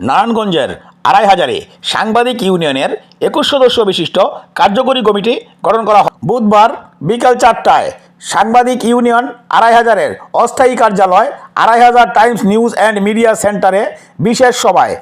নারায়ণগঞ্জের আড়াই হাজারে সাংবাদিক ইউনিয়নের একুশ সদস্য বিশিষ্ট কার্যকরী কমিটি গঠন করা হয়। বুধবার বিকাল চারটায় সাংবাদিক ইউনিয়ন আড়াই হাজারের অস্থায়ী কার্যালয়, আড়াই হাজার টাইমস নিউজ অ্যান্ড মিডিয়া সেন্টারে বিশেষ সভায়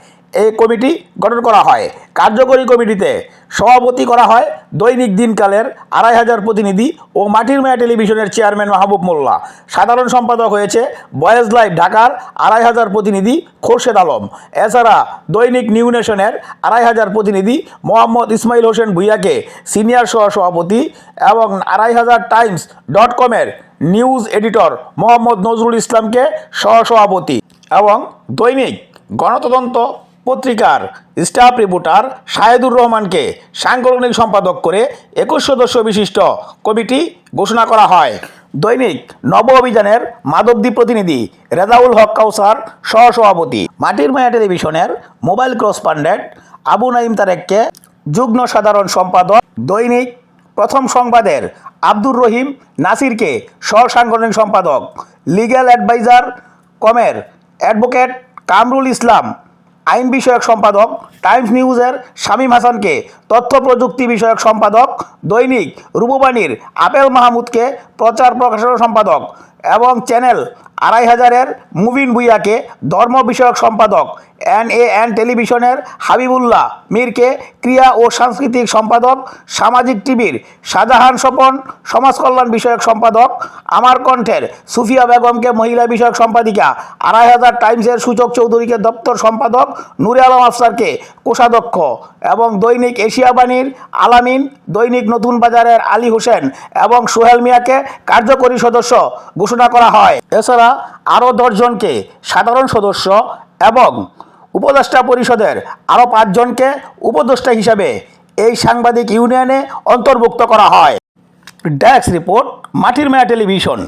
এই কমিটি গঠন করা হয়। কার্যকরী কমিটিতে সভাপতি করা হয় দৈনিক দিনকালের আড়াই হাজার প্রতিনিধি ও মাটির মায়া টেলিভিশনের চেয়ারম্যান মাহবুব মোল্লা। সাধারণ সম্পাদক হয়েছে বয়েজ লাইভ ঢাকার আড়াই হাজার প্রতিনিধি খোরশেদ আলম। এছাড়া দৈনিক নিউ নেশনের আড়াই হাজার প্রতিনিধি মোহাম্মদ ইসমাইল হোসেন ভুইয়াকে সিনিয়র সহ সভাপতি এবং আড়াই হাজার টাইমস ডট কমের নিউজ এডিটর মোহাম্মদ নজরুল ইসলামকে সহ সভাপতি এবং দৈনিক গণতদন্ত পত্রিকার স্টাফ রিপোর্টার শাহেদুর রহমানকে সাংগঠনিক সম্পাদক করে একুশ সদস্য বিশিষ্ট কমিটি ঘোষণা করা হয়। দৈনিক নব অভিযানের মাধবদী প্রতিনিধি রেজাউল হক কাউসার সহসভাপতি মাটির মায়া টেলিভিশনের মোবাইল করসপন্ডেন্ট আবু নাইম তারেককে যুগ্ম সাধারণ সম্পাদক। দৈনিক প্রথম সংবাদের আব্দুর রহিম নাসিরকে সহ সাংগঠনিক সম্পাদক। লিগ্যাল অ্যাডভাইজার কমের অ্যাডভোকেট কামরুল ইসলাম আইন বিষয়ক সম্পাদক, টাইমস নিউজের শামীম হাসানকে তথ্য প্রযুক্তি বিষয়ক সম্পাদক, দৈনিক রূপবাণীর আপেল মাহমুদকে প্রচার প্রকাশনা সম্পাদক এবং চ্যানেল আড়াই হাজারের মুবিন ভুইয়াকে ধর্ম বিষয়ক সম্পাদক, এন এ এন টেলিভিশনের হাবিবুল্লাহ মীরকে ক্রিয়া ও সাংস্কৃতিক সম্পাদক, সামাজিক টিভির শাহজাহান স্বপন, সমাজকল্যাণ বিষয়ক সম্পাদক, আমার কণ্ঠের সুফিয়া বেগমকে মহিলা বিষয়ক সম্পাদিকা, আড়াই হাজার টাইমসের সূচক চৌধুরীকে দপ্তর সম্পাদক, নূরে আলম আফসারকে কোষাধ্যক্ষ এবং দৈনিক এশিয়া বাণীর আলামিন, দৈনিক নতুন বাজারের আলী হোসেন এবং সোহেল মিয়াকে কার্যকরী সদস্য ঘোষণা করা হয়। এছাড়া আরও দশজনকে সাধারণ সদস্য এবং উপদেষ্টা পরিষদের আরও পাঁচজনকে উপদেষ্টা হিসাবে এই সাংবাদিক ইউনিয়নে অন্তর্ভুক্ত করা হয়। ড্যাক্স রিপোর্ট, মাটির মায়া টেলিভিশন।